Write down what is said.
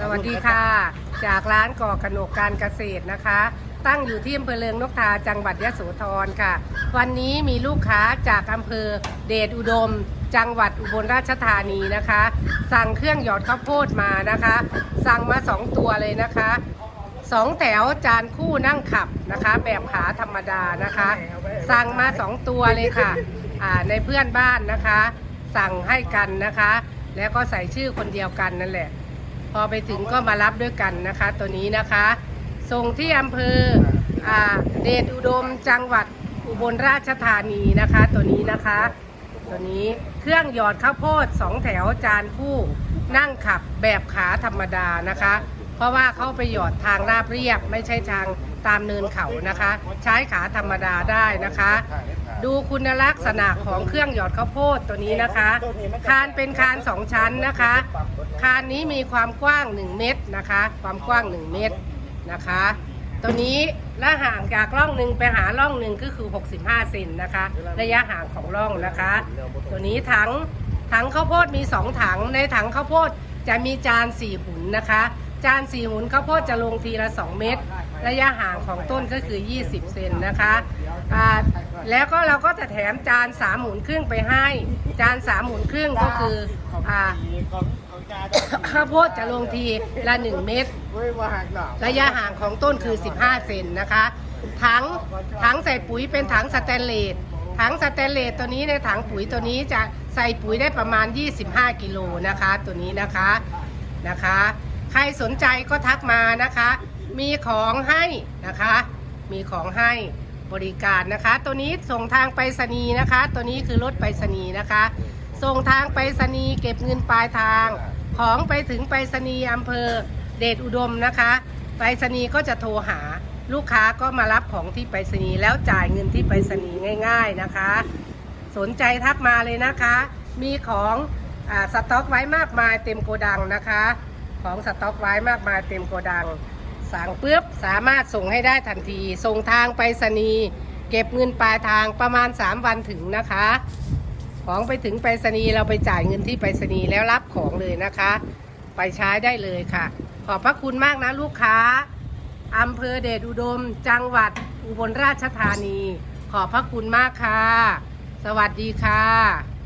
สวัสดีค่ะ จากร้านก่อกนกการเกษตรนะคะ ตั้งอยู่ที่อำเภอเลืองนกทาจังหวัดยะโสธรค่ะ วันนี้มีลูกค้าจากอำเภอเดชอุดม จังหวัดอุบลราชธานีนะคะ สั่งเครื่องหยอดข้าวโพดมานะคะ สั่งมาสองตัวเลยนะคะสองแถวจานคู่นั่งขับนะคะ แบบขาธรรมดานะคะ สั่งมาสองตัวเลยค่ะอ่าในเพื่อนบ้านนะคะ สั่งให้กันนะคะ แล้วก็ใส่ชื่อคนเดียวกันนั่นแหละ พอไปถึงก็มารับด้วยกันนะคะ ตัวนี้นะคะ ส่งที่อำเภออเดชอุดมจังหวัดอุบลราชธานีนะคะ ตัวนี้นะคะ ตัวนี้เครื่องหยอดข้าวโพดสองแถวจานคู่นั่งขับแบบขาธรรมดานะคะ เพราะว่าเขาไปหยอดทางราบเรียบ ไม่ใช่ทางตามเนินเขานะคะ ใช้ขาธรรมดาได้นะคะ ดูคุณลักษณะของเครื่องหยอดข้าวโพดตัวนี้นะคะ คานเป็นคานสองชั้นนะคะ คานนี้มีความกว้าง 1 เมตรนะคะ ความกว้าง 1 เมตรนะคะ ตัวนี้และห่างจากร่องหนึ่งไปหาร่องหนึ่งก็คือ 65เซนนะคะ ระยะห่างของร่องนะคะ ตัวนี้ถังถังข้าวโพดมี 2 ถังในถังข้าวโพดจะมีจาน4หุนนะคะ จาน4หุนข้าวโพดจะลงทีละ 2 เมตร ระยะห่างของต้นก็คือ 20 เซนนะคะอ่าแล้วก็เราก็จะแถมจาน3หมุนครึ่งไปให้ จาน3หมุนครึ่งก็คืออข้าวโพดจะลงทีละ 1 เม็ดระยะห่างของต้นคือ 15 เซนนะคะถังถังใส่ปุ๋ยเป็นถังสแตนเลสถังสแตนเลสตัวนี้ในถังปุ๋ยตัวนี้จะใส่ปุ๋ยได้ประมาณ 25 กิโลนะคะ ตัวนี้นะคะนะคะ ใครสนใจก็ทักมานะคะ มีของให้นะคะ มีของให้บริการนะคะ ตัวนี้ส่งทางไปรษณีย์นะคะ ตัวนี้คือรถไปรษณีย์นะคะ ส่งทางไปรษณีย์เก็บเงินปลายทาง ของไปถึงไปรษณีย์อำเภอเดชอุดมนะคะไปรษณีย์ก็จะโทรหาลูกค้าก็มารับของที่ไปรษณีย์แล้วจ่ายเงินที่ไปรษณีย์ง่าย ๆนะคะ สนใจทักมาเลยนะคะ มีของอสต็อกไว้มากมายเต็มโกดังนะคะ ของสต็อกไว้มากมายเต็มโกดัง สั่งปุ๊บสามารถส่งให้ได้ทันที ส่งทางไปรษณีย์เก็บเงินปลายทางประมาณ 3 วันถึงนะคะ ของไปถึงไปรษณีย์เราไปจ่ายเงินที่ไปรษณีย์แล้วรับของเลยนะคะ ไปใช้ได้เลยค่ะ ขอบพระคุณมากนะลูกค้าอำเภอเดชอุดม จังหวัดอุบลราชธานี ขอบพระคุณมากค่ะ สวัสดีค่ะ